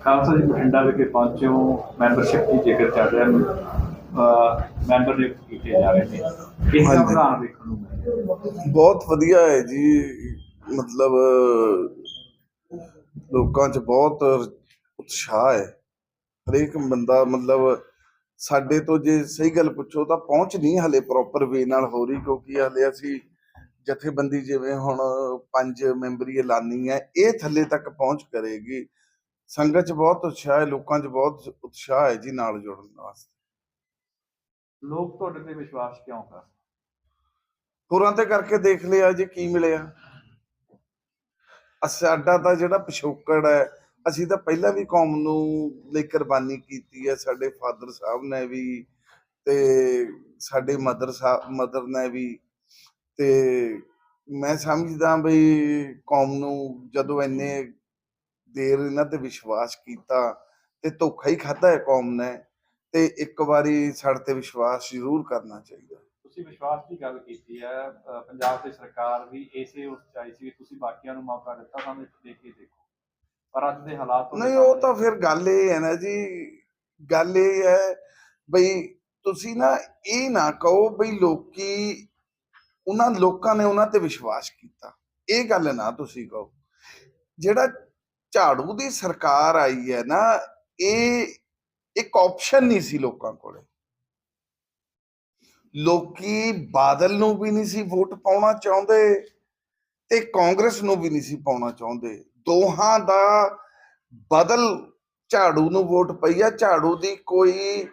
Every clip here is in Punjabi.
ਖਾਲਸਾ ਜੀ ਬਠਿੰਡਾ ਵਿਖੇ ਪਹੁੰਚੇ ਹੋ। ਮੈਂਬਰਸ਼ਿਪ ਦੀ ਜੇਕਰ ਚੱਲ ਰਿਹਾ ਮੈਂਬਰ ਨਿਯੁਕਤ ਕੀਤੇ ਜਾ ਰਹੇ ਨੇ। ਇਸ ਦਾ। ਪ੍ਰਧਾਨ ਵੇਖਣ ਨੂੰ ਮਿਲਿਆ ਬਹੁਤ ਵਧੀਆ ਹੈ ਜੀ। ਮਤਲਬ ਲੋਕਾਂ 'ਚ ਬਹੁਤ ਉਤਸ਼ਾਹ ਹੈ। ਹਰੇਕ ਬੰਦਾ ਮਤਲਬ ਸਾਡੇ ਤੋਂ ਜੇ ਸਹੀ ਗੱਲ ਪੁੱਛੋ ਤਾਂ ਪਹੁੰਚ ਨਹੀਂ ਹਲੇ ਪ੍ਰੋਪਰ ਵੇ ਨਾਲ ਹੋ ਰਹੀ ਕਿਉਂਕਿ ਹਲੇ ਅਸੀਂ ਜਥੇਬੰਦੀ ਜਿਵੇਂ ਹੁਣ ਪੰਜ ਮੈਂਬਰੀ ਐਲਾਨੀ ਹੈ ਇਹ ਥੱਲੇ ਤੱਕ ਪਹੁੰਚ ਕਰੇਗੀ। ਸੰਗਤ 'ਚ ਬਹੁਤ ਉਤਸ਼ਾਹ ਹੈ ਲੋਕਾਂ 'ਚ ਬਹੁਤ ਉਤਸ਼ਾਹ ਹੈ ਜੀ ਨਾਲ ਜੁੜਨ ਵਾਸਤੇ। ਲੋਕ ਤੁਹਾਡੇ ਤੇ ਵਿਸ਼ਵਾਸ ਕਿਉਂ ਕਰ ਹੋਰਾਂ ਤੇ ਕਰਕੇ ਦੇਖ ਲਿਆ ਜੀ ਕੀ ਮਿਲਿਆ? ਸਾਡਾ ਤਾਂ ਜਿਹੜਾ ਪਿਛੋਕੜ ਹੈ ਅਸੀਂ ਤਾਂ ਪਹਿਲਾਂ ਵੀ ਕੌਮ ਨੂੰ ਲਈ ਕੁਰਬਾਨੀ ਕੀਤੀ ਹੈ ਸਾਡੇ ਫਾਦਰ ਸਾਹਿਬ ਨੇ ਵੀ ਤੇ ਸਾਡੇ ਮਦਰ ਸਾਹਿਬ ਮਦਰ ਨੇ ਵੀ ਤੇ ਮੈਂ ਸਮਝਦਾ ਬਈ ਕੌਮ ਨੂੰ ਜਦੋਂ ਇੰਨੇ ਦੇਰ ਇਹਨਾਂ ਤੇ ਵਿਸ਼ਵਾਸ ਕੀਤਾ ਤੇ ਧੋਖਾ ਹੀ ਖਾਦਾ ਹੈ ਕੌਮ ਨੇ ਤੇ ਇੱਕ ਵਾਰੀ ਸਾਡੇ ਤੇ ਵਿਸ਼ਵਾਸ ਜ਼ਰੂਰ ਕਰਨਾ ਚਾਹੀਦਾ। ਤੁਸੀਂ ਵਿਸ਼ਵਾਸ ਦੀ ਗੱਲ ਕੀਤੀ ਹੈ ਪੰਜਾਬ ਦੀ ਸਰਕਾਰ ਵੀ ਇਸੇ ਉਸ ਚਾਹੀ ਸੀ ਕਿ ਤੁਸੀਂ ਬਾਕੀਆਂ ਨੂੰ ਮੌਕਾ ਦਿੱਤਾ ਸਾਨੂੰ ਇੱਕ ਦੇ ਕੇ ਦੇਖੋ। ਪਰ ਅੱਜ ਦੇ ਹਾਲਾਤ ਨਹੀਂ ਉਹ ਤਾਂ ਫਿਰ ਗੱਲ ਇਹ ਹੈ ਨਾ ਜੀ ਗੱਲ ਇਹ ਹੈ ਬਈ ਤੁਸੀਂ ਨਾ ਇਹ ਨਾ ਕਹੋ ਬਈ ਲੋਕੀ ਉਹਨਾਂ ਲੋਕਾਂ ਨੇ ਉਹਨਾਂ ਤੇ ਵਿਸ਼ਵਾਸ ਕੀਤਾ। ਇਹ ਗੱਲ ਨਾ ਤੁਸੀਂ ਕਹੋ। ਜਿਹੜਾ ਝਾੜੂ ਦੀ ਸਰਕਾਰ ਆਈ ਹੈ ਨਾ, ਇਹ ਇੱਕ ਆਪਸ਼ਨ ਨਹੀਂ ਸੀ ਲੋਕਾਂ ਕੋਲੇ। ਲੋਕੀ ਬਾਦਲ ਨੂੰ ਵੀ ਨਹੀਂ ਸੀ ਵੋਟ ਪਾਉਣਾ ਚਾਹੁੰਦੇ ਤੇ ਕਾਂਗਰਸ ਨੂੰ ਵੀ ਨਹੀਂ ਸੀ ਪਾਉਣਾ ਚਾਹੁੰਦੇ। ਦੋਹਾਂ ਦਾ ਬਦਲ ਝਾੜੂ ਨੂੰ ਵੋਟ ਪਈ ਆ। ਝਾੜੂ ਦੀ ਕੋਈ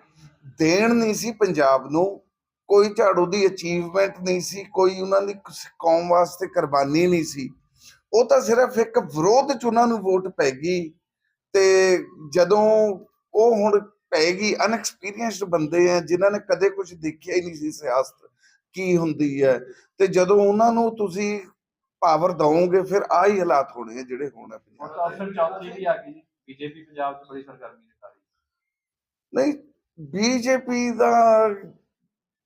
ਦੇਣ ਨਹੀਂ ਸੀ ਪੰਜਾਬ ਨੂੰ। ਕੋਈ ਝਾੜੂ ਦੀ ਅਚੀਵਮੈਂਟ ਨਹੀਂ ਸੀ ਕੋਈ ਉਹਨਾਂ ਦੀ ਕੌਮ ਵਾਸਤੇ ਕੁਰਬਾਨੀ ਨਹੀਂ ਸੀ। ਉਹ ਤਾਂ ਸਿਰਫ ਇੱਕ ਵਿਰੋਧ ਚ ਉਹਨਾਂ ਨੂੰ ਵੋਟ ਪੈ ਗਈ ਤੇ ਜਦੋਂ ਉਹ ਹੁਣ ਪੈਗੀ ਅਨਐਕਸਪੀਰੀਅੰਸਡ ਬੰਦੇ ਆ ਜਿਨ੍ਹਾਂ ਨੇ ਕਦੇ ਕੁਝ ਦੇਖਿਆ ਹੀ ਨਹੀਂ ਸੀ ਸਿਆਸਤ ਕੀ ਹੁੰਦੀ ਹੈ। ਤੇ ਜਦੋਂ ਉਹਨਾਂ ਨੂੰ ਤੁਸੀਂ ਪਾਵਰ ਦਵੋਗੇ ਫਿਰ ਆ ਹੀ ਹਾਲਾਤ ਹੋਣੇ ਆ ਜਿਹੜੇ ਹੋਣੇ ਪੰਜਾਬ ਅਸਲ ਚੌਥੀ ਵੀ ਆ ਗਈ ਜੀ ਬੀਜੇਪੀ ਪੰਜਾਬ 'ਚ ਬੜੀ ਸਰਗਰਮੀ ਰਹੀ ਹੈ ਨਹੀਂ ਬੀਜੇਪੀ ਦਾ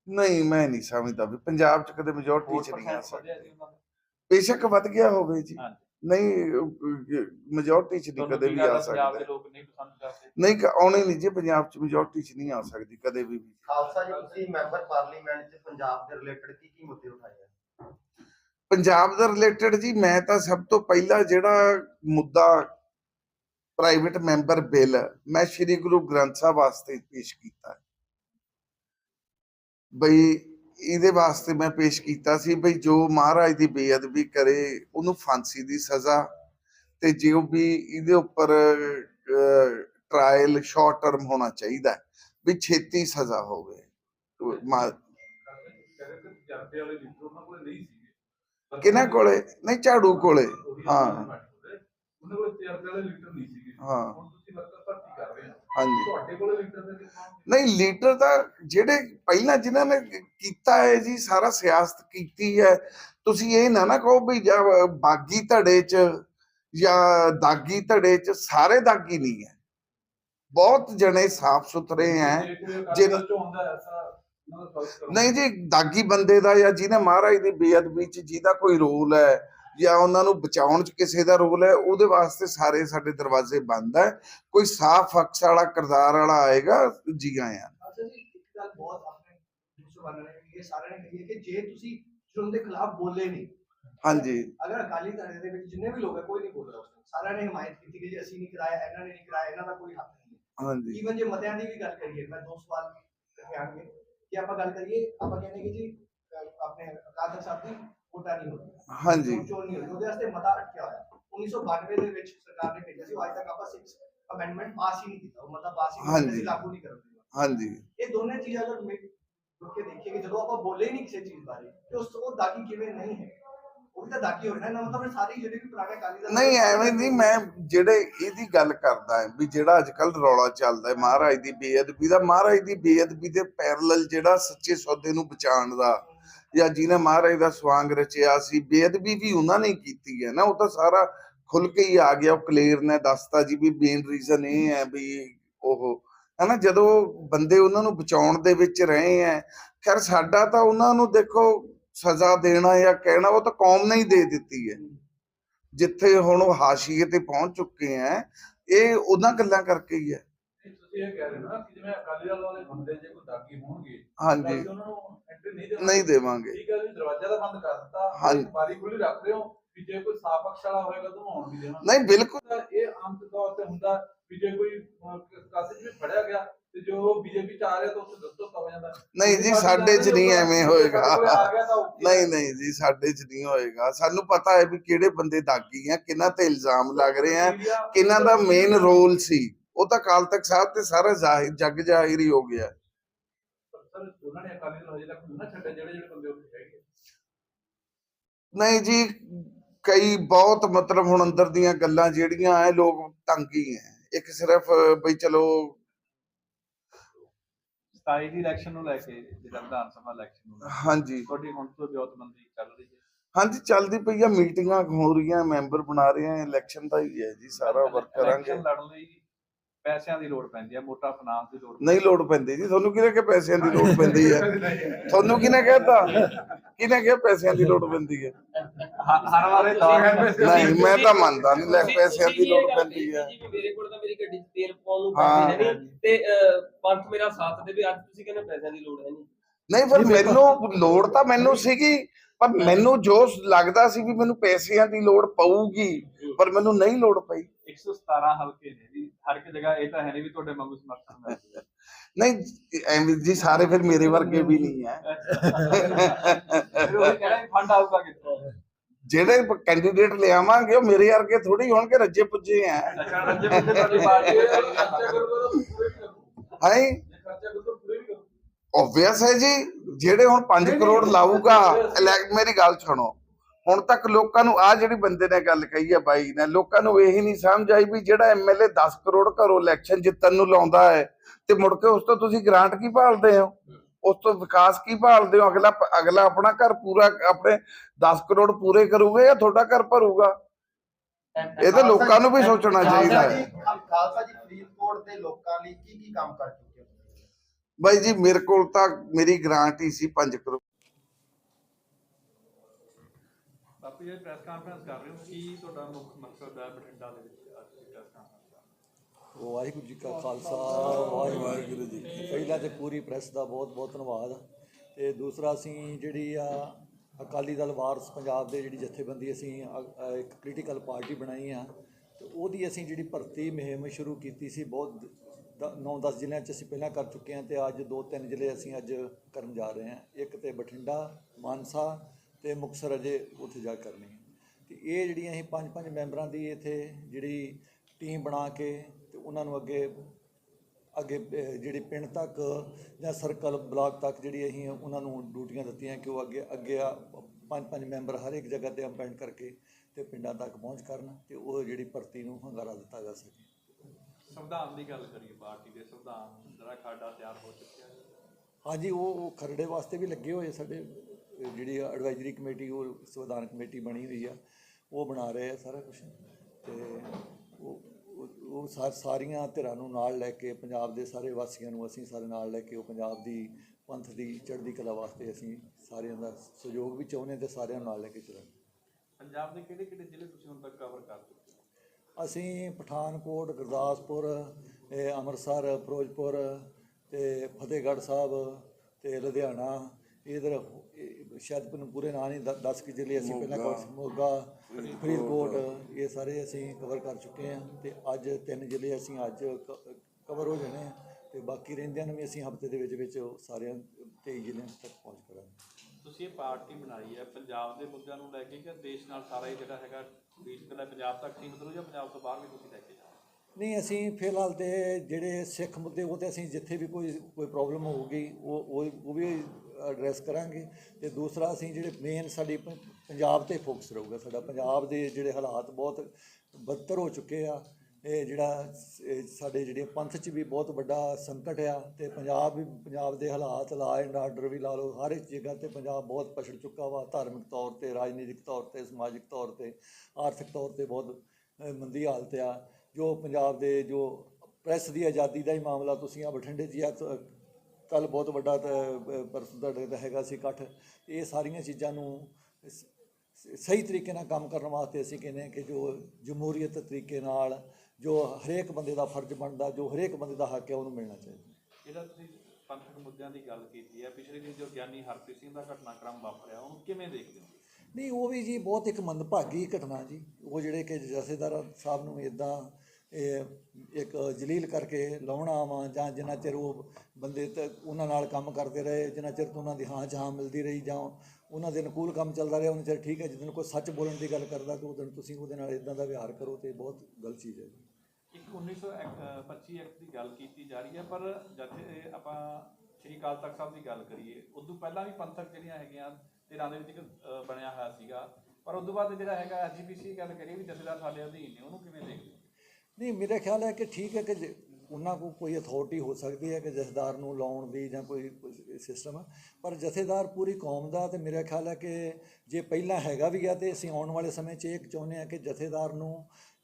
ਨਹੀਂ ਮੈਂ ਨਹੀਂ ਸਮਝਦਾ ਵੀ ਪੰਜਾਬ ਚ ਕਦੇ ਮੈਜੋਰਟੀ ਚ ਨਹੀਂ ਆ ਸਕਦਾ। ਬੇਸ਼ੱਕ ਵੱਧ ਗਿਆ ਹੋਵੇ ਜੀ। ਨਹੀਂ ਮੈਜੋਰਟੀ ਚ ਨਹੀਂ ਕਦੇ ਵੀ ਆ ਪੰਜਾਬ ਦੇ ਸਕਦਾ ਲੋਕ ਨਹੀਂ ਪਸੰਦ ਕਰਦੇ? ਨਹੀਂ ਕ- ਆਉਣੀ ਨਹੀਂ ਜੀ ਪੰਜਾਬ ਚ ਮੈਜੋਰਟੀ ਚ ਨਹੀਂ ਆ ਸਕਦੀ ਕਦੇ ਵੀ। ਖਾਲਸਾ ਜੀ ਤੁਸੀਂ ਮੈਂਬਰ ਪਾਰਲੀਮੈਂਟ ਚ ਪੰਜਾਬ ਦੇ ਰਿਲੇਟਡ ਕੀ ਕੀ ਮੁੱਦੇ ਉਠਾਏ ਆ? ਪੰਜਾਬ ਦੇ ਰਿਲੇਟਡ ਜੀ ਮੈਂ ਤਾਂ ਸਭ ਤੋਂ ਪਹਿਲਾਂ ਜਿਹੜਾ ਮੁੱਦਾ ਪ੍ਰਾਈਵੇਟ ਮੈਂਬਰ ਬਿੱਲ ਮੈਂ ਸ੍ਰੀ ਗੁਰੂ ਗ੍ਰੰਥ ਸਾਹਿਬ ਵਾਸਤੇ ਪੇਸ਼ ਕੀਤਾ। ਬਈ ਇਹਦੇ ਵਾਸਤੇ ਮੈਂ ਪੇਸ਼ ਕੀਤਾ ਸੀ ਬਈ ਜੋ ਮਹਾਰਾਜ ਦੀ ਬੇਅਦਬੀ ਕਰੇ ਉਹਨੂੰ ਫਾਂਸੀ ਦੀ ਸਜ਼ਾ ਤੇ ਜੋ ਵੀ ਇਹਦੇ ਉੱਪਰ ਟ੍ਰਾਇਲ ਸ਼ਾਰਟ ਟਰਮ ਹੋਣਾ ਚਾਹੀਦਾ ਵੀ ਛੇਤੀ ਸਜ਼ਾ ਹੋਵੇ। ਕਿਹਨਾਂ ਕੋਲੇ? ਨਹੀਂ ਝਾੜੂ ਕੋਲੇ। ਹਾਂ। ਉਹਨਾਂ ਕੋਲ ਜਰਦੇ ਵਾਲੇ ਲੀਡਰ ਨਹੀਂ ਸੀਗੇ। ਹਾਂ। ਹੁਣ ਤੁਸੀਂ ਵਰਕਰ ਭਰਤੀ ਹਾਂਜੀ। ਤੁਹਾਡੇ ਕੋਲ ਲੀਡਰ ਦੇ ਕਿੰਨਾ ਨਹੀਂ ਲੀਡਰ ਤਾਂ ਜਿਹੜੇ ਪਹਿਲਾਂ ਜਿਨ੍ਹਾਂ ਨੇ ਕੀਤਾ ਹੈ ਜੀ ਸਾਰਾ ਸਿਆਸਤ ਕੀਤੀ ਹੈ। ਤੁਸੀਂ ਇਹ ਨਾ ਨਾ ਕਹੋ ਵੀ ਜਾਂ ਬਾਗੀ ਧੜੇ ਚ ਜਾਂ ਦਾਗੀ ਧੜੇ ਚ ਸਾਰੇ ਦਾਗੀ ਨਹੀਂ ਹੈ। ਬਹੁਤ ਜਣੇ ਸਾਫ਼ ਸੁਥਰੇ ਹੈ ਜਿਹਨਾਂ ਨਹੀਂ ਜੀ ਦਾਗੀ ਬੰਦੇ ਦਾ ਜਾਂ ਜਿਹਨੇ ਮਹਾਰਾਜ ਦੀ ਬੇਅਦਬੀ ਚ ਜਿਹਦਾ ਕੋਈ ਰੋਲ ਹੈ ਜਾਂ ਉਹਨਾਂ ਨੂੰ ਬਚਾਉਣ ਚ ਕਿਸੇ ਦਾ ਰੋਲ ਹੈ ਉਹਦੇ ਵਾਸਤੇ ਸਾਰੇ ਸਾਡੇ ਦਰਵਾਜ਼ੇ ਬੰਦ ਹੈ। ਕੋਈ ਸਾਫ਼ ਅਕਸ ਵਾਲਾ ਕਿਰਦਾਰ ਵਾਲਾ ਆਏਗਾ ਜੀ ਆਇਆਂ ਅੱਛਾ ਜੀ ਇੱਕ ਗੱਲ ਬਹੁਤ ਆਪਣੇ ਦੂਸਰੇ ਵਾਲੇ ਨੇ ਕਹੀ ਹੈ ਸਾਰਿਆਂ ਨੇ ਕਹੀ ਹੈ ਕਿ ਜੇ ਤੁਸੀਂ ਜ਼ੁਲਮ ਦੇ ਖਿਲਾਫ ਬੋਲੇ ਨਹੀਂ ਹਾਂਜੀ। ਅਗਰ ਅਕਾਲੀ ਦਲ ਦੇ ਵਿੱਚ ਜਿੰਨੇ ਵੀ ਲੋਕ ਹੈ ਕੋਈ ਨਹੀਂ ਬੋਲ ਰਿਹਾ ਉਸ ਸਾਰਿਆਂ ਨੇ ਹਮਾਇਤ ਕੀਤੀ ਕਿ ਜੀ ਅਸੀਂ ਨਹੀਂ ਕਰਾਇਆ ਇਹਨਾਂ ਨੇ ਨਹੀਂ ਕਰਾਇਆ ਇਹਨਾਂ ਦਾ ਕੋਈ ਹੱਕ ਨਹੀਂ ਹਾਂਜੀ। ਈਵਨ ਜੇ ਮਤਿਆਂ ਦੀ ਵੀ ਗੱਲ ਕਰੀਏ ਮੈਂ ਦੋ ਸਵਾਲ ਰੱਖਿਆਂਗੇ ਕਿ ਆਪਾਂ ਗੱਲ ਕਰੀਏ ਆਪਾਂ ਕਹਿੰਦੇ ਕਿ ਜੀ ਆਪਣੇ ਤਖਤ ਸਾਹਿਬ ਦੀ ਵੋਟਾਂ ਨਹੀਂ ਹੋਣੀ ਹਾਂਜੀ। ਚੋਣ ਨਹੀਂ ਹੋਣੀ ਉਹਦੇ ਵਾਸਤੇ ਮਤਾ ਅਟਕਿਆ ਹੋਇਆ। 1992 ਦੇ ਵਿੱਚ ਸਰਕਾਰ ਨੇ ਭੇਜਿਆ ਸੀ। ਉਹ ਅੱਜ ਤੱਕ ਆਪਾਂ 6 ਅਮੈਂਡਮੈਂਟ ਪਾਸ ਹੀ ਨਹੀਂ ਕੀਤਾ। ਉਹ ਮਤਾ ਪਾਸ ਹੀ ਨਹੀਂ ਕੀਤਾ। ਹਾਂਜੀ। ਅਸੀਂ ਲਾਗੂ ਨਹੀਂ ਕਰਦੇ ਹਾਂਜੀ। ਇਹ ਦੋਨੇ ਚੀਜ਼ਾਂ ਅਗਰ ਮਿਲ ਕੇ ਦੇਖੀਏ ਕਿ ਜਦੋਂ ਆਪਾਂ ਬੋਲੇ ਹੀ ਨਹੀਂ ਕਿਸੇ ਚੀਜ਼ ਬਾਰੇ ਤੇ ਉਸ ਉਹ ਦਾਗੀ ਕਿਵੇਂ ਨਹੀਂ ਹੈ? ਉਹ ਵੀ ਤਾਂ ਦਾਗੀ ਹੋ ਰਿਹਾ ਨਾ ਮਤਲਬ ਸਾਰੀ ਜਿਹੜੇ ਵੀ ਪੁਰਾਣੇ ਕਾਲੀ ਦਾ ਨਹੀਂ ਐਵੇਂ ਨਹੀਂ ਮੈਂ ਜਿਹੜੇ ਇਹਦੀ ਗੱਲ ਕਰਦਾ ਹਾਂ ਵੀ ਜਿਹੜਾ ਅੱਜ ਕੱਲ ਰੌਲਾ ਚੱਲਦਾ ਹੈ ਮਹਾਰਾਜ ਦੀ ਬੇਅਦਬੀ ਦਾ। ਮਹਾਰਾਜ ਦੀ ਬੇਅਦਬੀ ਦੇ ਪੈਰਲਲ ਜਿਹੜਾ ਸੱਚੇ ਸੌਦੇ ਨੂੰ ਬਚਾਉਣ ਦਾ ਜਾਂ ਜਿਹਨੇ ਮਹਾਰਾਜ ਦਾ ਸਵਾਂਗ ਰਚਿਆ ਸੀ ਬੇਅਦਬੀ ਵੀ ਉਹਨਾਂ ਨੇ ਕੀਤੀ ਹੈ ਨਾ ਉਹ ਤਾਂ ਸਾਰਾ ਖੁੱਲ ਕੇ ਹੀ ਆ ਗਿਆ ਉਹ ਕਲੀਅਰ ਨੇ ਦੱਸਤਾ ਜੀ ਵੀ ਮੇਨ ਰੀਜ਼ਨ ਇਹ ਹੈ ਵੀ ਉਹ ਹਨਾ ਜਦੋਂ ਬੰਦੇ ਉਹਨਾਂ ਨੂੰ ਬਚਾਉਣ ਦੇ ਵਿੱਚ ਰਹੇ ਹੈ ਖੈਰ ਸਾਡਾ ਤਾਂ ਉਹਨਾਂ ਨੂੰ ਦੇਖੋ ਸਜ਼ਾ ਦੇਣਾ ਜਾਂ ਕਹਿਣਾ ਉਹ ਤਾਂ ਕੌਮ ਨੇ ਹੀ ਦੇ ਦਿੱਤੀ ਹੈ। ਜਿੱਥੇ ਹੁਣ ਉਹ ਹਾਸ਼ੀਏ ਤੇ ਪਹੁੰਚ ਚੁੱਕੇ ਆ ਇਹ ਉਹਨਾਂ ਗੱਲਾਂ ਕਰਕੇ ਹੀ ਹੈ। ਇਹ ਕਹਿ ਰਹੇ ਹੋ ਨਾ ਕਿ ਜਿਵੇਂ ਅਕਾਲੀ ਦਲ ਵਾਲੇ ਬੰਦੇ ਜੇ ਕੋਈ ਦਾਗੀ ਹੋਣਗੇ ਹਾਂਜੀ। ਤਾਂ ਅਸੀਂ ਉਹਨਾਂ ਨੂੰ ਐਂਟਰੀ ਨਹੀਂ ਦੇਵਾਂਗੇ। ਨਹੀਂ ਦੇਵਾਂਗੇ। ਠੀਕ ਹੈ ਜੀ ਦਰਵਾਜ਼ਾ ਤਾਂ ਬੰਦ ਕਰ ਦਿੱਤਾ। ਹਾਂਜੀ। ਬਾਰੀ ਖੁੱਲੀ ਰੱਖ ਰਹੇ ਹੋ ਕਿ ਜੇ ਕੋਈ ਸਾਪਕਸ਼ ਵਾਲਾ ਹੋਏਗਾ ਤਾਂ ਆਉਣ ਵੀ ਦੇਵਾਂਗੇ। ਨਹੀਂ ਬਿਲਕੁਲ। ਤਾਂ ਇਹ ਆਮ ਤੌਰ ਤੇ ਹੁੰਦਾ ਵੀ ਜੇ ਕੋਈ ਕਾਸੇ ਵਿੱਚ ਫੜਿਆ ਗਿਆ ਤੇ ਜੋ ਬੀਜੇਪੀ ਚ ਆ ਰਿਹਾ ਤਾਂ ਉੱਥੇ ਦੱਸੋ ਹੋ ਜਾਂਦਾ। ਨਹੀਂ ਜੀ ਸਾਡੇ 'ਚ ਨਹੀਂ ਐਵੇਂ ਹੋਏਗਾ। ਸਾਡੇ ਕੋਲ ਆ ਗਿਆ ਤਾਂ okay ਨਹੀਂ ਨਹੀਂ ਜੀ ਸਾਡੇ 'ਚ ਨਹੀਂ ਹੋਏਗਾ। ਸਾਨੂੰ ਪਤਾ ਹੈ ਵੀ ਕਿਹੜੇ ਬੰਦੇ ਦਾਗੀ ਆ ਕਿਹਨਾਂ ਤੇ ਇਲਜ਼ਾਮ ਲੱਗ ਰਹੇ ਆ Media- ਕਿਹਨਾਂ ਦਾ ਮੇਨ ਰੋਲ ਸੀ। ਉਹ ਤਾਂ ਕਾਲ ਤੱਕ ਸਾਹਿਬ ਤੇ ਸਾਰਾ ਜ਼ਾਹਿਰ ਜੱਗ ਜ਼ਾਹਿਰ ਹੀ ਹੋ ਗਿਆ ਨਹੀਂ ਜੀ ਕਈ ਬਹੁਤ ਮਤਲਬ ਹੁਣ ਅੰਦਰ ਦੀਆਂ ਗੱਲਾਂ ਜਿਹੜੀਆਂ ਐ ਲੋਕ ਤੰਗ ਹੀ ਐ। ਇੱਕ ਸਿਰਫ ਬਈ ਚਲੋ 27 ਦੀ ਇਲੈਕਸ਼ਨ ਨੂੰ ਲੈ ਕੇ ਜਿਹੜਾ ਵਿਧਾਨ ਸਭਾ ਇਲੈਕਸ਼ਨ ਨੂੰ ਹਾਂਜੀ। ਤੁਹਾਡੀ ਹੁਣ ਤੋਂ ਵਿਉਂਤਬੰਦੀ ਚੱਲ ਰਹੀ ਹੈ। ਹਾਂਜੀ ਚੱਲਦੀ ਪਈ ਆ ਮੀਟਿੰਗਾਂ ਹੋ ਰਹੀਆਂ ਮੈਂਬਰ ਬਣਾ ਰਹੇ ਆ ਇਲੈਕਸ਼ਨ ਦਾ ਹੀ ਹੈ ਜੀ ਸਾਰਾ ਵਰਕ ਕਰਾਂਗੇ। ਲੜਨ ਲਈ ਪੈਸਿਆਂ ਦੀ ਲੋੜ ਪੈਂਦੀ ਹੈ ਮੋਟਾ ਫਾਈਨਾਂਸ ਦੀ ਲੋੜ ਨਹੀਂ ਲੋੜ ਪੈਂਦੀ ਜੀ ਤੁਹਾਨੂੰ ਕਿਹਨੇ ਕਿ ਪੈਸਿਆਂ ਦੀ ਲੋੜ ਪੈਂਦੀ ਹੈ ਤੁਹਾਨੂੰ ਕਿਹਨੇ ਕਹਿਤਾ? ਕਿਹਨੇ ਕਿਹਾ ਪੈਸਿਆਂ ਦੀ ਲੋੜ ਪੈਂਦੀ ਹੈ ਹਰ ਵਾਰੇ ਨਹੀਂ ਮੈਂ ਤਾਂ ਮੰਨਦਾ ਨਹੀਂ ਲੈ ਪੈਸਿਆਂ ਦੀ ਲੋੜ ਪੈਂਦੀ ਹੈ ਮੇਰੇ ਕੋਲ ਤਾਂ ਮੇਰੀ ਗੱਡੀ 'ਚ ਤੇਲ ਪਾਉਣ ਨੂੰ। ਪੈਸੇ ਨਹੀਂ ਤੇ ਪੰਥ ਮੇਰਾ ਸਾਥ ਦੇਵੇ ਅੱਜ ਤੁਸੀਂ ਕਹਿੰਦੇ ਪੈਸਿਆਂ ਦੀ ਲੋੜ ਹੈ ਨਹੀਂ। ਨਹੀਂ ਪਰ ਮੈਨੂੰ ਲੋੜ ਤਾਂ ਮੈਨੂੰ ਸੀਗੀ ਪਰ ਮੈਨੂੰ ਜੋ ਲੱਗਦਾ ਸੀ ਵੀ ਮੈਨੂੰ ਪੈਸਿਆਂ ਦੀ ਲੋੜ ਪਊਗੀ ਪਰ ਮੈਨੂੰ ਨਹੀਂ ਲੋੜ ਪਈ। 117 ਹਲਕੇ ਨੇ ਜੀ। ਹਰ ਇੱਕ ਜਗ੍ਹਾ ਇਹ ਤਾਂ ਹੈ ਨਹੀਂ ਵੀ ਤੁਹਾਡੇ ਵਾਂਗੂ ਸਮਰਥਨ ਮਿਲ ਜਾਵੇ ਨਹੀਂ ਐਵੇਂ ਜੀ ਸਾਰੇ ਫਿਰ ਮੇਰੇ ਵਰਗੇ ਵੀ ਨਹੀਂ ਹੈ ਫਿਰ ਉਹ ਕਹਿੰਦਾ ਫੰਡ ਆਊਗਾ ਕਿੱਥੋਂ? ਜਿਹੜੇ ਕੈਂਡੀਡੇਟ ਲਿਆਵਾਂਗੇ ਉਹ ਮੇਰੇ ਵਰਗੇ ਥੋੜੀ ਹੋਣਗੇ ਰੱਜੇ ਪੁੱਜੇ ਆ ਰੱਜੇ ਤੁਹਾਡੀ ਪਾਰਟੀ ਹੈ ਖਰਚਾ ਕਰੂਗਾ ਤਾਂ ਪੂਰੇ ਵੀ ਕਰੂ ਹੈ ਜੇ। ਖਰਚਾ ਪੂਰੇ ਵੀ ਕਰੂ ਹੈ ਜੀ ਜਿਹੜੇ ਹੁਣ 5 ਕਰੋੜ ਲਾਊਗਾ ਮੇਰੀ ਗੱਲ ਸੁਣੋ। ਹੁਣ ਤੱਕ ਲੋਕਾਂ ਨੂੰ ਆ ਜਿਹੜੀ ਬੰਦੇ ਨੇ ਗੱਲ ਕਹੀ ਹੈ ਬਾਈ ਨੇ ਲੋਕਾਂ ਨੂੰ ਇਹੀ ਨਹੀਂ ਸਮਝ ਆਈ ਵੀ ਜਿਹੜਾ ਐਮਐਲਏ 10 ਕਰੋੜ ਘਰੋਂ ਇਲੈਕਸ਼ਨ ਜਿੱਤਣ ਨੂੰ ਲਾਉਂਦਾ ਹੈ ਤੇ ਮੁੜ ਕੇ ਉਸ ਤੋਂ ਤੁਸੀਂ ਗ੍ਰਾਂਟ ਕੀ ਭਾਲਦੇ ਹੋ? ਉਸ ਤੋਂ ਵਿਕਾਸ ਕੀ ਭਾਲਦੇ ਹੋ? ਅਗਲਾ ਅਗਲਾ ਆਪਣਾ ਘਰ ਪੂਰਾ ਆਪਣੇ 10 ਕਰੋੜ ਪੂਰੇ ਕਰੂਗਾ ਜਾਂ ਤੁਹਾਡਾ ਘਰ ਭਰੂਗਾ? ਇਹ ਤਾਂ ਲੋਕਾਂ ਨੂੰ ਵੀ ਸੋਚਣਾ ਚਾਹੀਦਾ ਖਾਲਸਾ ਹੈ ਜੀ ਖਾਲਸਾ ਜੀ ਫਰੀਦਕੋਟ ਦੇ ਲੋਕਾਂ ਲਈ ਕੀ ਕੀ ਕੰਮ ਕਰ ਚੁੱਕੇ ਹੋ ਬਾਈ ਜੀ ਮੇਰੇ ਕੋਲ ਤਾਂ ਮੇਰੀ ਗ੍ਰਾਂਟ ਹੀ ਸੀ 5 ਕਰੋੜ ਬਾਪੂ ਪ੍ਰੈਸ ਕਾਨਫਰੰਸ ਕਰ ਰਹੇ ਹੋ, ਕੀ ਤੁਹਾਡਾ ਮੁੱਖ ਮਕਸਦ ਹੈ ਬਠਿੰਡਾ ਦੇ ਵਿੱਚ ਅੱਜ ਦੀ ਪ੍ਰੈਸ ਕਾਨਫਰੰਸ ਵਾਹਿਗੁਰੂ ਜੀ ਕਾ ਖਾਲਸਾ, ਵਾਹਿਗੁਰੂ ਜੀ ਪਹਿਲਾਂ ਤੇ ਪੂਰੀ ਪ੍ਰੈਸ ਦਾ ਬਹੁਤ ਬਹੁਤ ਧੰਨਵਾਦ। ਤੇ ਦੂਸਰਾ, ਅਸੀਂ ਜਿਹੜੀ ਆ ਅਕਾਲੀ ਦਲ ਵਾਰਸ ਪੰਜਾਬ ਦੇ ਜਿਹੜੀ ਜਥੇਬੰਦੀ ਅਸੀਂ ਇੱਕ ਪੋਲੀਟੀਕਲ ਪਾਰਟੀ ਬਣਾਈ ਆ, ਤੇ ਉਹਦੀ ਅਸੀਂ ਜਿਹੜੀ ਭਰਤੀ ਮੁਹਿੰਮ ਸ਼ੁਰੂ ਕੀਤੀ ਸੀ, ਬਹੁਤ 9-10 ਜ਼ਿਲ੍ਹਿਆਂ 'ਚ ਅਸੀਂ ਪਹਿਲਾਂ ਕਰ ਚੁੱਕੇ ਹਾਂ ਤੇ ਅੱਜ ਦੋ ਤਿੰਨ ਜ਼ਿਲ੍ਹੇ ਅਸੀਂ ਅੱਜ ਕਰਨ ਜਾ ਰਹੇ ਹਾਂ ਇੱਕ ਤੇ ਬਠਿੰਡਾ, ਮਾਨਸਾ ਤੇ ਮੁਕਤਸਰ ਅਜੇ ਉੱਥੇ ਜਾ ਕਰਨੀ ਹੈ। ਤੇ ਇਹ ਜਿਹੜੀਆਂ ਅਸੀਂ ਪੰਜ ਪੰਜ ਮੈਂਬਰਾਂ ਦੀ ਇੱਥੇ ਜਿਹੜੀ ਟੀਮ ਬਣਾ ਕੇ ਤੇ ਉਹਨਾਂ ਨੂੰ ਅੱਗੇ ਅੱਗੇ ਜਿਹੜੀ ਪਿੰਡ ਤੱਕ ਜਾਂ ਸਰਕਲ ਬਲਾਕ ਤੱਕ ਜਿਹੜੀ ਅਸੀਂ ਉਹਨਾਂ ਨੂੰ ਡਿਊਟੀਆਂ ਦਿੱਤੀਆਂ ਕਿ ਉਹ ਅੱਗੇ ਅੱਗੇ ਆ ਪੰਜ ਪੰਜ ਮੈਂਬਰ ਹਰ ਇੱਕ ਜਗ੍ਹਾ ਤੇ ਅਪਾਇੰਟ ਕਰਕੇ ਤੇ ਪਿੰਡਾਂ ਤੱਕ ਪਹੁੰਚ ਕਰਨ ਤੇ ਉਹ ਜਿਹੜੀ ਭਰਤੀ ਨੂੰ ਹੰਗਾਰਾ ਦਿੱਤਾ ਜਾ ਸਕੇ। ਸੰਵਿਧਾਨ ਦੀ ਗੱਲ ਕਰੀਏ ਪਾਰਟੀ ਦੇ ਸੰਵਿਧਾਨ ਜਿਹੜਾ ਖਾਡਾ ਤਿਆਰ ਹੋ ਚੁੱਕਿਆ। ਹਾਂਜੀ ਉਹ ਖਰੜੇ ਵਾਸਤੇ ਵੀ ਲੱਗੇ ਹੋਏ ਸਾਡੇ ਜਿਹੜੀ ਐਡਵਾਈਜ਼ਰੀ ਕਮੇਟੀ ਉਹ ਸੰਵਿਧਾਨ ਕਮੇਟੀ ਬਣੀ ਹੋਈ ਆ ਉਹ ਬਣਾ ਰਹੇ ਆ ਸਾਰਾ ਕੁਝ ਤੇ ਉਹ ਉਹ- ਸਾਰੀਆਂ ਧਿਰਾਂ ਨੂੰ ਨਾਲ ਲੈ ਕੇ ਪੰਜਾਬ ਦੇ ਸਾਰੇ ਵਾਸੀਆਂ ਨੂੰ ਅਸੀਂ ਸਾਰੇ ਨਾਲ ਲੈ ਕੇ ਉਹ ਪੰਜਾਬ ਦੀ ਪੰਥ ਦੀ ਚੜ੍ਹਦੀ ਕਲਾ ਵਾਸਤੇ ਅਸੀਂ ਸਾਰਿਆਂ ਦਾ ਸਹਿਯੋਗ ਵੀ ਚਾਹੁੰਦੇ ਤੇ ਸਾਰਿਆਂ ਨੂੰ ਨਾਲ ਲੈ ਕੇ ਚੱਲਾਂਗੇ। ਪੰਜਾਬ ਦੇ ਕਿਹੜੇ ਕਿਹੜੇ ਜ਼ਿਲ੍ਹੇ ਤੁਸੀਂ ਹੁਣ ਤੱਕ ਕਵਰ ਕਰ ਚੁੱਕੇ ਅਸੀਂ ਪਠਾਨਕੋਟ ਗੁਰਦਾਸਪੁਰ ਇਹ ਅੰਮ੍ਰਿਤਸਰ ਫਿਰੋਜ਼ਪੁਰ ਤੇ ਫਤਿਹਗੜ੍ਹ ਸਾਹਿਬ ਤੇ ਲੁਧਿਆਣਾ ਇਧਰ ਸ਼ਾਇਦ ਮੈਨੂੰ ਪੂਰੇ ਨਾਂ ਨਹੀਂ 10 ਕਿ ਜ਼ਿਲ੍ਹੇ ਅਸੀਂ ਪਹਿਲਾਂ ਕਵਰ ਮੋਗਾ ਫਰੀਦਕੋਟ ਇਹ ਸਾਰੇ ਅਸੀਂ ਕਵਰ ਕਰ ਚੁੱਕੇ ਹਾਂ ਤੇ ਅੱਜ ਤਿੰਨ ਜ਼ਿਲ੍ਹੇ ਅਸੀਂ ਅੱਜ ਕਵਰ ਹੋ ਜਾਣੇ ਆ ਤੇ ਬਾਕੀ ਰਹਿੰਦਿਆਂ ਨੂੰ ਵੀ ਅਸੀਂ ਹਫ਼ਤੇ ਦੇ ਵਿੱਚ ਵਿੱਚ ਸਾਰਿਆਂ 23 ਜ਼ਿਲ੍ਹਿਆਂ ਤੱਕ ਪਹੁੰਚ ਕਰਾਂਗੇ। ਤੁਸੀਂ ਇਹ ਪਾਰਟੀ ਬਣਾਈ ਹੈ ਪੰਜਾਬ ਦੇ ਮੁੱਦਿਆਂ ਨੂੰ ਲੈ ਕੇ ਕਿ ਦੇਸ਼ ਨਾਲ ਸਾਰਾ ਹੀ ਜਿਹੜਾ ਹੈਗਾ ਬੀਚ ਕੱਲਾ ਪੰਜਾਬ ਤੱਕ ਸੀਮਿਤ ਰਹੂ ਜਾਂ ਪੰਜਾਬ ਤੋਂ ਬਾਹਰ ਵੀ ਤੁਸੀਂ ਲੈ ਕੇ ਜਾਓ? ਨਹੀਂ ਅਸੀਂ ਫਿਲਹਾਲ ਤੇ ਜਿਹੜੇ ਸਿੱਖ ਮੁੱਦੇ ਉਹ ਤੇ ਅਸੀਂ ਜਿੱਥੇ ਵੀ ਕੋਈ ਕੋਈ ਪ੍ਰੋਬਲਮ ਹੋਊਗੀ ਉਹ ਉਹ ਉਹ ਵੀ ਐਡਰੈਸ ਕਰਾਂਗੇ ਤੇ ਦੂਸਰਾ ਅਸੀਂ ਜਿਹੜੇ ਮੇਨ ਸਾਡੀ ਪੰਜਾਬ ਤੇ ਫੋਕਸ ਰਹੂਗਾ ਸਾਡਾ। ਪੰਜਾਬ ਦੇ ਜਿਹੜੇ ਹਾਲਾਤ ਬਹੁਤ ਬਦਤਰ ਹੋ ਚੁੱਕੇ ਆ। ਇਹ ਜਿਹੜਾ ਸਾਡੇ ਜਿਹੜੇ ਪੰਥ 'ਚ ਵੀ ਬਹੁਤ ਵੱਡਾ ਸੰਕਟ ਆ ਤੇ ਪੰਜਾਬ ਵੀ, ਪੰਜਾਬ ਦੇ ਹਾਲਾਤ ਲਾ ਐਂਡ ਆਰਡਰ ਵੀ ਲਾ ਲਓ ਹਰ ਇੱਕ ਜਗ੍ਹਾ ਤੇ ਪੰਜਾਬ ਬਹੁਤ ਪਛੜ ਚੁੱਕਾ ਵਾ। ਧਾਰਮਿਕ ਤੌਰ ਤੇ, ਰਾਜਨੀਤਿਕ ਤੌਰ ਤੇ, ਸਮਾਜਿਕ ਤੌਰ ਤੇ, ਆਰਥਿਕ ਤੌਰ ਤੇ ਬਹੁਤ ਮੰਦੀ ਹਾਲਤ ਆ। ਜੋ ਪੰਜਾਬ ਦੇ ਜੋ ਪ੍ਰੈਸ ਦੀ ਆਜ਼ਾਦੀ ਦਾ ਹੀ ਮਾਮਲਾ ਤੁਸੀਂ ਆ ਬਠਿੰਡੇ 'ਚ ਜਾਂ ਕੱਲ ਬਹੁਤ ਵੱਡਾ ਪਰਸੋਂ ਤੁਹਾਡੇ ਦਾ ਹੈਗਾ ਸੀ ਇਕੱਠ। ਇਹ ਸਾਰੀਆਂ ਚੀਜ਼ਾਂ ਨੂੰ ਸਹੀ ਤਰੀਕੇ ਨਾਲ ਕੰਮ ਕਰਨ ਵਾਸਤੇ ਅਸੀਂ ਕਹਿੰਦੇ ਕਿ ਜੋ ਜਮਹੂਰੀਅਤ ਤਰੀਕੇ ਨਾਲ ਜੋ ਹਰੇਕ ਬੰਦੇ ਦਾ ਫਰਜ਼ ਬਣਦਾ ਜੋ ਹਰੇਕ ਬੰਦੇ ਦਾ ਹੱਕ ਹੈ ਉਹਨੂੰ ਮਿਲਣਾ ਚਾਹੀਦਾ। ਜਿਹੜਾ ਤੁਸੀਂ ਪੰਥਕ ਮੁੱਦਿਆਂ ਦੀ ਗੱਲ ਕੀਤੀ ਹੈ। ਪਿਛਲੇ ਦਿਨ ਜੋ ਗਿਆਨੀ ਹਰਪ੍ਰੀਤ ਸਿੰਘ ਦਾ ਘਟਨਾਕ੍ਰਮ ਵਾਪਰਿਆ ਉਹਨੂੰ ਕਿਵੇਂ ਦੇਖਦੇ ਹੋ? ਨਹੀਂ ਉਹ ਵੀ ਜੀ ਬਹੁਤ ਇੱਕ ਮੰਦਭਾਗੀ ਘਟਨਾ ਜੀ। ਉਹ ਜਿਹੜੇ ਕਿ ਜਥੇਦਾਰ ਸਾਹਿਬ ਨੂੰ ਇਦਾਂ ਇੱਕ ਜਲੀਲ ਕਰਕੇ ਲਾਉਣਾ ਵਾ ਜਾਂ ਜਿੰਨਾ ਚਿਰ ਉਹ ਬੰਦੇ ਤੇ ਉਹਨਾਂ ਨਾਲ ਕੰਮ ਕਰਦੇ ਰਹੇ, ਜਿੰਨਾ ਚਿਰ ਉਹਨਾਂ ਦੀ ਹਾਂ ਜਾਂ ਮਿਲਦੀ ਰਹੀ ਜਾਂ ਉਹਨਾਂ ਦੇ ਅਨੁਕੂਲ ਕੰਮ ਚੱਲਦਾ ਰਿਹਾ, ਉਹਨਾਂ ਚਿਰ ਠੀਕ ਹੈ ਜਦੋਂ ਕੋਈ ਸੱਚ ਬੋਲਣ ਦੀ ਗੱਲ ਕਰਦਾ ਤਾਂ ਉਦੋਂ ਤੁਸੀਂ ਉਹਦੇ ਨਾਲ ਇਦਾਂ ਦਾ ਵਿਹਾਰ ਕਰੋ ਤੇ ਬਹੁਤ ਗਲਤ ਚੀਜ਼ ਹੈ ਜੀ। ਇੱਕ 1925 ਐਕਟ ਦੀ ਗੱਲ ਕੀਤੀ ਜਾ ਰਹੀ ਹੈ, ਪਰ ਜਦ ਆਪਾਂ ਸ਼੍ਰੀ ਅਕਾਲ ਤਖਤ ਸਾਹਿਬ ਦੀ ਗੱਲ ਕਰੀਏ, ਉਦੋਂ ਪਹਿਲਾਂ ਵੀ ਪੰਥਕ ਜਿਹੜੀਆਂ ਹੈਗੀਆਂ ਧਿਰਾਂ ਦੇ ਵਿੱਚ ਇੱਕ ਬਣਿਆ ਹੋਇਆ ਸੀਗਾ, ਪਰ ਉਦੋਂ ਬਾਅਦ ਜਿਹੜਾ ਹੈਗਾ ਐਸਜੀਪੀਸੀ ਗੱਲ ਕਰੀਏ ਵੀ ਜਥੇਦਾਰ ਸਾਡੇ ਅਧੀਨ ਨੇ, ਉਹਨੂੰ ਕਿਵੇਂ ਦੇਖਦੇ ਨਹੀਂ, ਮੇਰਾ ਖਿਆਲ ਹੈ ਕਿ ਠੀਕ ਹੈ ਕਿ ਜੇ ਉਹਨਾਂ ਕੋਲ ਕੋਈ ਅਥਾਰਟੀ ਹੋ ਸਕਦੀ ਹੈ ਕਿ ਜਥੇਦਾਰ ਨੂੰ ਲਾਉਣ ਦੀ ਜਾਂ ਕੋਈ ਸਿਸਟਮ ਪਰ ਜਥੇਦਾਰ ਪੂਰੀ ਕੌਮ ਦਾ ਤੇ ਮੇਰਾ ਖਿਆਲ ਹੈ ਕਿ ਜੇ ਪਹਿਲਾਂ ਹੈਗਾ ਵੀ ਆ ਤੇ ਅਸੀਂ ਆਉਣ ਵਾਲੇ ਸਮੇਂ 'ਚ ਇਹ ਚਾਹੁੰਦੇ ਹਾਂ ਕਿ ਜਥੇਦਾਰ ਨੂੰ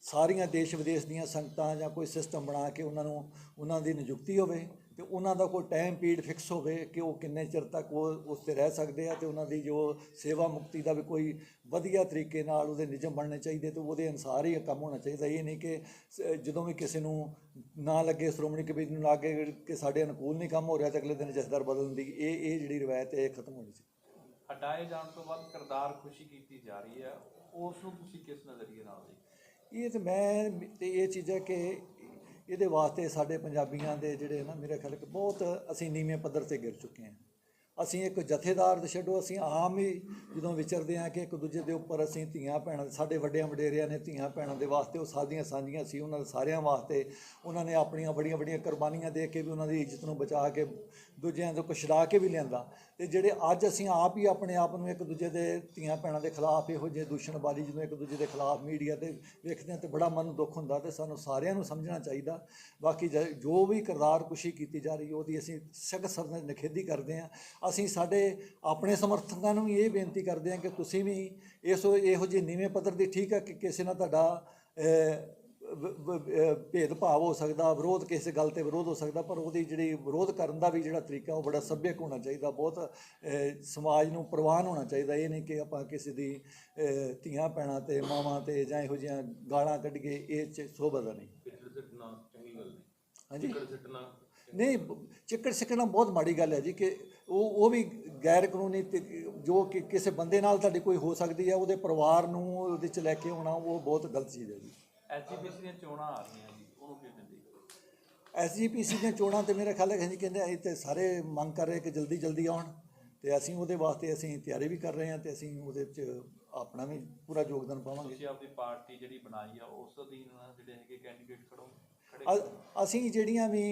ਸਾਰੀਆਂ ਦੇਸ਼ ਵਿਦੇਸ਼ ਦੀਆਂ ਸੰਗਤਾਂ ਜਾਂ ਕੋਈ ਸਿਸਟਮ ਬਣਾ ਕੇ ਉਹਨਾਂ ਨੂੰ, ਉਹਨਾਂ ਦੀ ਨਿਯੁਕਤੀ ਹੋਵੇ। ਤੇ ਉਹਨਾਂ ਦਾ ਕੋਈ ਟਾਈਮ ਪੀਰੀਅਡ ਫਿਕਸ ਹੋਵੇ ਕਿ ਉਹ ਕਿੰਨੇ ਚਿਰ ਤੱਕ ਉਹ ਉਸ ਤੇ ਰਹਿ ਸਕਦੇ ਆ ਤੇ ਉਹਨਾਂ ਦੀ ਜੋ ਸੇਵਾ ਮੁਕਤੀ ਦਾ ਵੀ ਕੋਈ ਵਧੀਆ ਤਰੀਕੇ ਨਾਲ ਉਹਦੇ ਨਿਯਮ ਬਣਨੇ ਚਾਹੀਦੇ ਤੇ ਉਹਦੇ ਅਨੁਸਾਰ ਹੀ ਕੰਮ ਹੋਣਾ ਚਾਹੀਦਾ। ਇਹ ਨਹੀਂ ਕਿ ਜਦੋਂ ਵੀ ਕਿਸੇ ਨੂੰ ਨਾ ਲੱਗੇ ਸ਼੍ਰੋਮਣੀ ਕਮੇਟੀ ਨੂੰ ਲੱਗੇ ਕਿ ਸਾਡੇ ਅਨੁਕੂਲ ਨਹੀਂ ਕੰਮ ਹੋ ਰਿਹਾ ਤੇ ਅਗਲੇ ਦਿਨ ਜਥੇਦਾਰ ਬਦਲਣ ਦੀ ਇਹ ਇਹ ਜਿਹੜੀ ਰਵਾਇਤ ਹੈ ਇਹ ਖਤਮ ਹੋਣੀ ਚਾਹੀਦੀ ਹਟਾਏ ਜਾਣ ਤੋਂ ਬਾਅਦ ਕਰਤਾਰ ਖੁਸ਼ੀ ਕੀਤੀ ਜਾ ਰਹੀ ਹੈ। ਉਸ ਨੂੰ ਤੁਸੀਂ ਕਿਸ ਨਜ਼ਰੀਏ ਨਾਲ ਦੇਖਦੇ? ਇਹ ਤੇ ਮੈਂ ਤੇ ਇਹ ਚੀਜ਼ ਹੈ ਕਿ ਇਹਦੇ ਵਾਸਤੇ ਸਾਡੇ ਪੰਜਾਬੀਆਂ ਦੇ ਜਿਹੜੇ ਨਾ, ਮੇਰੇ ਖਿਆਲ ਕਿ ਬਹੁਤ ਅਸੀਂ ਨੀਵੇਂ ਪੱਧਰ ਤੇ ਗਿਰ ਚੁੱਕੇ ਹਾਂ। ਅਸੀਂ ਇੱਕ ਜਥੇਦਾਰ ਦੇ ਛੱਡੋ, ਅਸੀਂ ਆਮ ਹੀ ਜਦੋਂ ਵਿਚਰਦੇ ਹਾਂ ਕਿ ਇੱਕ ਦੂਜੇ ਦੇ ਉੱਪਰ ਅਸੀਂ ਧੀਆਂ ਭੈਣਾਂ ਸਾਡੇ ਵੱਡਿਆਂ ਵਡੇਰਿਆਂ ਨੇ ਧੀਆਂ ਭੈਣਾਂ ਦੇ ਵਾਸਤੇ ਉਹ ਸਾਡੀਆਂ ਸਾਂਝੀਆਂ ਸੀ, ਉਹਨਾਂ ਦੇ ਸਾਰਿਆਂ ਵਾਸਤੇ ਉਹਨਾਂ ਨੇ ਆਪਣੀਆਂ ਬੜੀਆਂ ਬੜੀਆਂ ਕੁਰਬਾਨੀਆਂ ਦੇ ਕੇ ਵੀ ਉਹਨਾਂ ਦੀ ਇੱਜ਼ਤ ਨੂੰ ਬਚਾ ਕੇ ਦੂਜਿਆਂ ਤੋਂ ਕੁਛ ਲਾ ਕੇ ਵੀ ਲਿਆਂਦਾ। ਤੇ ਜਿਹੜੇ ਅੱਜ ਅਸੀਂ ਆਪ ਹੀ ਆਪਣੇ ਆਪ ਨੂੰ ਇੱਕ ਦੂਜੇ ਦੇ ਧੀਆਂ ਭੈਣਾਂ ਦੇ ਖਿਲਾਫ ਇਹੋ ਜਿਹੇ ਦੂਸ਼ਣਬਾਜ਼ੀ ਜਦੋਂ ਇੱਕ ਦੂਜੇ ਦੇ ਖਿਲਾਫ ਮੀਡੀਆ ਤੇ ਵੇਖਦੇ ਹਾਂ ਤੇ ਬੜਾ ਮਨ ਨੂੰ ਦੁੱਖ ਹੁੰਦਾ ਤੇ ਸਾਨੂੰ ਸਾਰਿਆਂ ਨੂੰ ਸਮਝਣਾ ਚਾਹੀਦਾ। ਬਾਕੀ ਜ- ਜੋ ਵੀ ਕਿਰਦਾਰ ਕੁਸ਼ੀ ਕੀਤੀ ਜਾ ਰਹੀ ਉਹਦੀ ਅਸੀਂ ਸਖਤ ਸ਼ਬਦਾਂ ਨਿਖੇਧੀ ਕਰਦੇ ਹਾਂ। ਅਸੀਂ ਸਾਡੇ ਆਪਣੇ ਸਮਰਥਕਾਂ ਨੂੰ ਵੀ ਇਹ ਬੇਨਤੀ ਕਰਦੇ ਹਾਂ ਕਿ ਤੁਸੀਂ ਵੀ ਇਸ ਇਹੋ ਜਿਹੇ ਨੀਵੇਂ ਪੱਧਰ ਦੀ ਠੀਕ ਹੈ ਕਿ ਕਿਸੇ ਨਾਲ ਤੁਹਾਡਾ ਭੇਦਭਾਵ ਹੋ ਸਕਦਾ ਵਿਰੋਧ ਕਿਸੇ ਗੱਲ ਤੇ ਵਿਰੋਧ ਹੋ ਸਕਦਾ ਪਰ ਉਹਦੀ ਜਿਹੜੀ ਵਿਰੋਧ ਕਰਨ ਦਾ ਵੀ ਜਿਹੜਾ ਤਰੀਕਾ ਉਹ ਬੜਾ ਸੱਭਿਅਕ ਹੋਣਾ ਚਾਹੀਦਾ ਬਹੁਤ ਸਮਾਜ ਨੂੰ ਪ੍ਰਵਾਨ ਹੋਣਾ ਚਾਹੀਦਾ। ਇਹ ਨਹੀਂ ਕਿ ਆਪਾਂ ਕਿਸੇ ਦੀ ਧੀਆਂ ਭੈਣਾਂ ਤੇ ਮਾਵਾਂ ਤੇ ਜਾਂ ਇਹੋ ਜਿਹੀਆਂ ਗਾਲਾਂ ਕੱਢੀਏ ਇਹ ਚ ਸੋਭਾ ਦਾ ਨਹੀਂ। ਹਾਂਜੀ? ਨਹੀਂ ਚਿੱਕੜ ਸਿੱਕਣਾ ਬਹੁਤ ਮਾੜੀ ਗੱਲ ਹੈ ਜੀ ਕਿ ਉਹ ਉਹ ਵੀ ਗੈਰ ਕਾਨੂੰਨੀ ਜੋ ਕਿ ਕਿਸੇ ਬੰਦੇ ਨਾਲ ਤੁਹਾਡੀ ਕੋਈ ਹੋ ਸਕਦੀ ਹੈ ਉਹਦੇ ਪਰਿਵਾਰ ਨੂੰ ਉਹਦੇ ਚ ਲੈ ਕੇ ਆਉਣਾ ਉਹ ਬਹੁਤ ਗਲਤ ਚੀਜ਼ ਹੈ ਜੀ। ਐਸਜੀਪੀਸੀ ਦੀਆਂ ਚੋਣਾਂ ਆ ਰਹੀਆਂ ਜੀ ਉਹਨੂੰ ਕਿਵੇਂ ਦੇਖਦੇ? ਐਸਜੀਪੀਸੀ ਦੀਆਂ ਚੋਣਾਂ ਤੇ ਮੇਰੇ ਖਿਆਲ ਹੈ ਕਿ ਕਹਿੰਦੇ ਇਹ ਤੇ ਸਾਰੇ ਮੰਗ ਕਰ ਰਹੇ ਕਿ ਜਲਦੀ ਜਲਦੀ ਆਉਣ ਤੇ ਅਸੀਂ ਉਹਦੇ ਵਾਸਤੇ ਅਸੀਂ ਤਿਆਰੀ ਵੀ ਕਰ ਰਹੇ ਹਾਂ ਤੇ ਅਸੀਂ ਉਹਦੇ ਵਿੱਚ ਆਪਣਾ ਵੀ ਪੂਰਾ ਯੋਗਦਾਨ ਪਾਵਾਂਗੇ ਤੁਸੀਂ ਆਪਦੀ ਪਾਰਟੀ ਜਿਹੜੀ ਬਣਾਈ ਆ ਉਸ ਅਧੀਨ ਜਿਹੜੇ ਹੈਗੇ ਕੈਂਡੀਡੇਟ ਖੜੋ ਅ- ਅਸੀਂ ਜਿਹੜੀਆਂ ਵੀ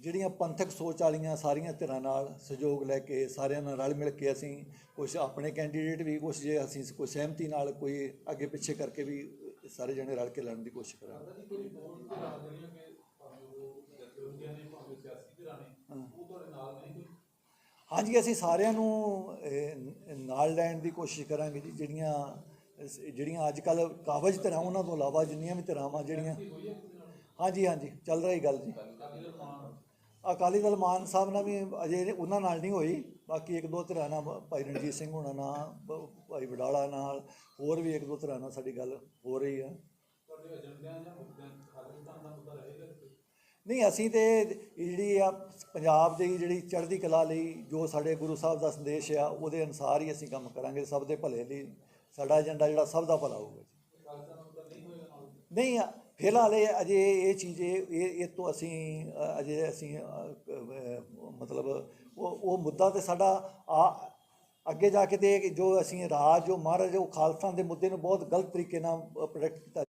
ਜਿਹੜੀਆਂ ਪੰਥਕ ਸੋਚ ਵਾਲੀਆਂ ਸਾਰੀਆਂ ਧਿਰਾਂ ਨਾਲ ਸਹਿਯੋਗ ਲੈ ਕੇ ਸਾਰਿਆਂ ਨਾਲ ਰਲ ਮਿਲ ਕੇ ਅਸੀਂ ਕੁਝ ਆਪਣੇ ਕੈਂਡੀਡੇਟ ਵੀ ਕੁਝ ਜੇ ਅਸੀਂ ਕੋਈ ਸਹਿਮਤੀ ਨਾਲ ਕੋਈ ਅੱਗੇ ਪਿੱਛੇ ਕਰਕੇ ਵੀ ਸਾਰੇ ਜਣੇ ਰਲ ਕੇ ਲੜਨ ਦੀ ਕੋਸ਼ਿਸ਼ ਕਰਾਂਗੇ। ਕੋਈ ਹੋਰ ਧਿਰਾਂ ਜਿਹੜੀਆਂ ਕਿ ਭਾਵੇਂ ਉਹ ਜਥੇਬੰਦੀਆਂ ਨੇ ਭਾਵੇਂ ਸਿਆਸੀ ਧਿਰਾਂ ਨੇ ਉਹ ਤੁਹਾਡੇ ਨਾਲ ਨਹੀਂ ਕੋਈ? ਹਾਂਜੀ ਅਸੀਂ ਸਾਰਿਆਂ ਨੂੰ ਨਾਲ ਲੈਣ ਦੀ ਕੋਸ਼ਿਸ਼ ਕਰਾਂਗੇ ਜੀ ਜਿਹੜੀਆਂ ਜਿਹੜੀਆਂ ਅੱਜ ਕੱਲ ਕਾਬਜ ਧਿਰਾਂ ਉਹਨਾਂ ਤੋਂ ਇਲਾਵਾ ਜਿੰਨੀਆਂ ਵੀ ਧਿਰਾਵਾਂ ਜਿਹੜੀਆਂ ਹਾਂਜੀ ਹਾਂਜੀ ਚੱਲ ਰਹੀ ਗੱਲ ਜੀ। ਅਕਾਲੀ ਦਲ ਮਾਨ ਸਾਹਿਬ ਨਾਲ ਵੀ ਅਜੇ ਉਹਨਾਂ ਨਾਲ ਨਹੀਂ ਹੋਈ। ਬਾਕੀ ਇੱਕ ਦੋ ਤਰ੍ਹਾਂ ਨਾਲ ਭਾਈ ਰਣਜੀਤ ਸਿੰਘ ਹੋਣਾ ਨਾਲ, ਬ- ਭਾਈ ਵਡਾਲਾ ਨਾਲ, ਹੋਰ ਵੀ ਇੱਕ ਦੋ ਤਰ੍ਹਾਂ ਨਾਲ ਸਾਡੀ ਗੱਲ ਹੋ ਰਹੀ ਆ ਨਹੀਂ, ਅਸੀਂ ਤੇ ਜਿਹੜੀ ਆ ਪੰਜਾਬ ਦੀ ਜਿਹੜੀ ਚੜ੍ਹਦੀ ਕਲਾ ਲਈ ਜੋ ਸਾਡੇ ਗੁਰੂ ਸਾਹਿਬ ਦਾ ਸੰਦੇਸ਼ ਆ, ਉਹਦੇ ਅਨੁਸਾਰ ਹੀ ਅਸੀਂ ਕੰਮ ਕਰਾਂਗੇ, ਸਭ ਦੇ ਭਲੇ ਲਈ ਸਾਡਾ ਏਜੰਡਾ ਜਿਹੜਾ ਸਭ ਦਾ ਭਲਾ ਹੋਊਗਾ ਨਹੀਂ ਫਿਲਹਾਲ ਇਹ ਅਜੇ ਇਹ ਚੀਜ਼ ਇਹ ਇਹ ਇਹ ਤੋਂ ਅਸੀਂ ਅਜੇ ਅਸੀਂ ਮਤਲਬ ਉਹ ਉਹ ਮੁੱਦਾ ਤੇ ਸਾਡਾ ਆ, ਅੱਗੇ ਜਾ ਕੇ ਤੇ ਜੋ ਅਸੀਂ ਰਾਜ, ਜੋ ਮਹਾਰਾਜ ਉਹ ਖਾਲਸਾ ਦੇ ਮੁੱਦੇ ਨੂੰ ਬਹੁਤ ਗਲਤ ਤਰੀਕੇ ਨਾਲ ਪ੍ਰੋਡਕਟ ਕੀਤਾ